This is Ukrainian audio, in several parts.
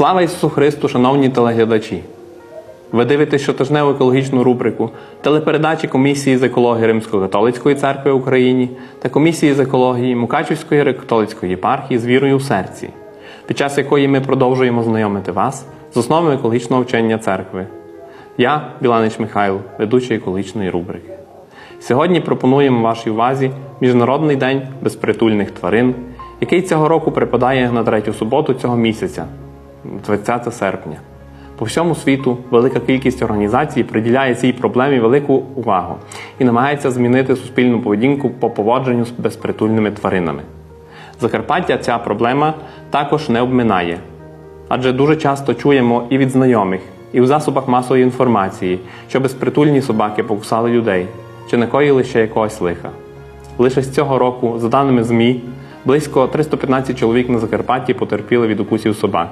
Слава Ісусу Христу, шановні телеглядачі! Ви дивитесь щотижневу екологічну рубрику телепередачі Комісії з екології Римсько-католицької церкви в Україні та Комісії з екології Мукачівської греко-католицької єпархії з вірою в серці, під час якої ми продовжуємо знайомити вас з основами екологічного вчення церкви. Я, Біланич Михайло, ведучий екологічної рубрики. Сьогодні пропонуємо вашій увазі Міжнародний день безпритульних тварин, який цього року припадає на третю суботу цього місяця, 20 серпня. По всьому світу велика кількість організацій приділяє цій проблемі велику увагу і намагається змінити суспільну поведінку по поводженню з безпритульними тваринами. Закарпаття ця проблема також не обминає, адже дуже часто чуємо і від знайомих, і в засобах масової інформації, що безпритульні собаки покусали людей чи накоїли ще якогось лиха. Лише з цього року, за даними ЗМІ, близько 315 чоловік на Закарпатті потерпіли від укусів собак.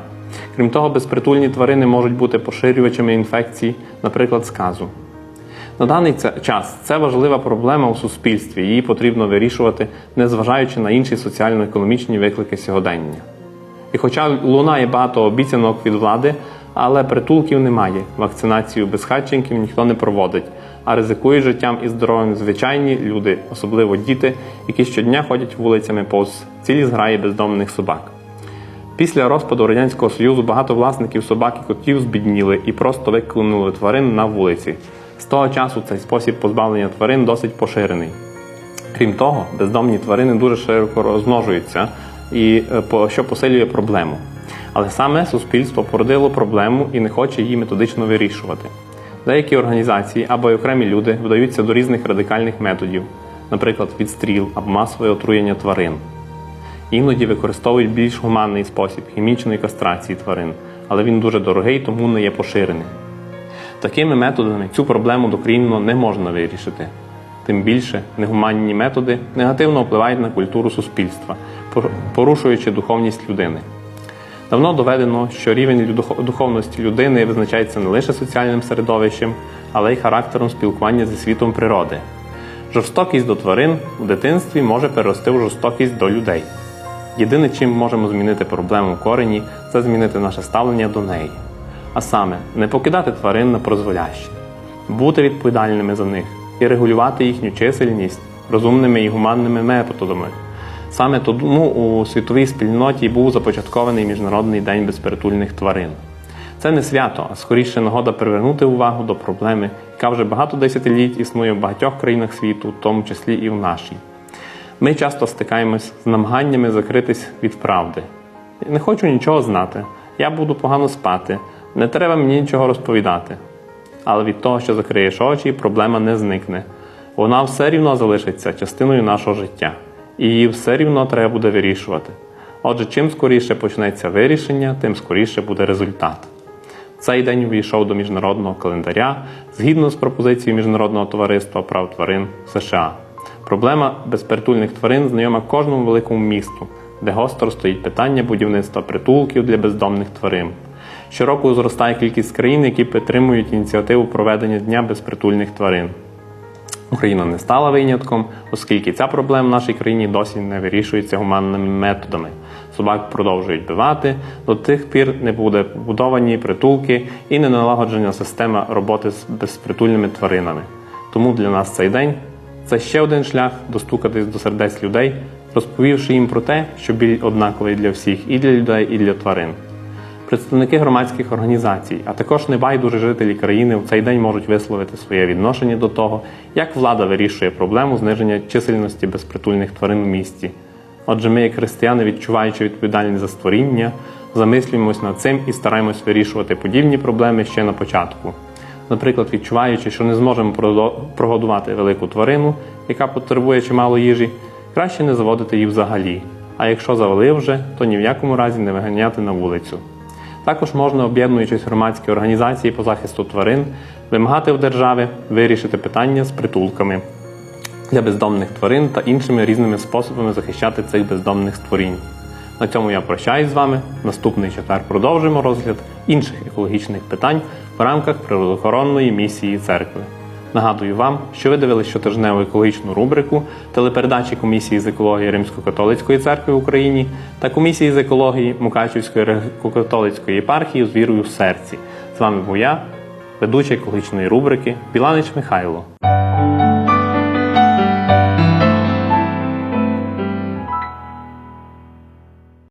Крім того, безпритульні тварини можуть бути поширювачами інфекцій, наприклад, сказу. На даний час це важлива проблема у суспільстві, її потрібно вирішувати, незважаючи на інші соціально-економічні виклики сьогодення. І хоча лунає багато обіцянок від влади, але притулків немає, вакцинацію безхатченків ніхто не проводить, а ризикують життям і здоров'ям звичайні люди, особливо діти, які щодня ходять вулицями повз цілі зграї бездомних собак. Після розпаду Радянського Союзу багато власників собак і котів збідніли і просто викинули тварин на вулиці. З того часу цей спосіб позбавлення тварин досить поширений. Крім того, бездомні тварини дуже широко розмножуються, і е, що посилює проблему. Але саме суспільство породило проблему і не хоче її методично вирішувати. Деякі організації або й окремі люди вдаються до різних радикальних методів, наприклад, відстріл або масове отруєння тварин. Іноді використовують більш гуманний спосіб хімічної кастрації тварин, але він дуже дорогий, тому не є поширеним. Такими методами цю проблему докорінно не можна вирішити. Тим більше негуманні методи негативно впливають на культуру суспільства, порушуючи духовність людини. Давно доведено, що рівень духовності людини визначається не лише соціальним середовищем, але й характером спілкування зі світом природи. Жорстокість до тварин в дитинстві може перерости в жорстокість до людей. Єдине, чим можемо змінити проблему в корені, це змінити наше ставлення до неї. А саме, не покидати тварин на прозволяще, бути відповідальними за них і регулювати їхню чисельність розумними і гуманними методами. Саме тому у світовій спільноті був започаткований Міжнародний день безпритульних тварин. Це не свято, а скоріше нагода привернути увагу до проблеми, яка вже багато десятиліть існує в багатьох країнах світу, в тому числі і в нашій. Ми часто стикаємось з намаганнями закритись від правди. Не хочу нічого знати, я буду погано спати, не треба мені нічого розповідати. Але від того, що закриєш очі, проблема не зникне. Вона все рівно залишиться частиною нашого життя, і її все рівно треба буде вирішувати. Отже, чим скоріше почнеться вирішення, тим скоріше буде результат. Цей день увійшов до міжнародного календаря згідно з пропозицією Міжнародного товариства прав тварин США. Проблема безпритульних тварин знайома кожному великому місту, де гостро стоїть питання будівництва притулків для бездомних тварин. Щороку зростає кількість країн, які підтримують ініціативу проведення Дня безпритульних тварин. Україна не стала винятком, оскільки ця проблема в нашій країні досі не вирішується гуманними методами. Собак продовжують бивати, до тих пір не буде побудовані притулки і не налагоджена система роботи з безпритульними тваринами. Тому для нас цей день це ще один шлях достукатись до сердець людей, розповівши їм про те, що біль однаковий для всіх і для людей, і для тварин. Представники громадських організацій, а також небайдужі жителі країни в цей день можуть висловити своє відношення до того, як влада вирішує проблему зниження чисельності безпритульних тварин в місті. Отже, ми, як християни, відчуваючи відповідальність за створіння, замислюємось над цим і стараємось вирішувати подібні проблеми ще на початку. Наприклад, відчуваючи, що не зможемо прогодувати велику тварину, яка потребує чимало їжі, краще не заводити її взагалі. А якщо завели вже, то ні в якому разі не виганяти на вулицю. Також можна, об'єднуючись громадські організації по захисту тварин, вимагати в держави вирішити питання з притулками для бездомних тварин та іншими різними способами захищати цих бездомних створінь. На цьому я прощаюсь з вами. Наступний четвер продовжимо розгляд інших екологічних питань в рамках природоохоронної місії церкви. Нагадую вам, що ви дивились щотижневу екологічну рубрику телепередачі Комісії з екології Римсько-католицької церкви в Україні та Комісії з екології Мукачівської греко-католицької єпархії з вірою в серці. З вами був я, ведучий екологічної рубрики Біланич Михайло.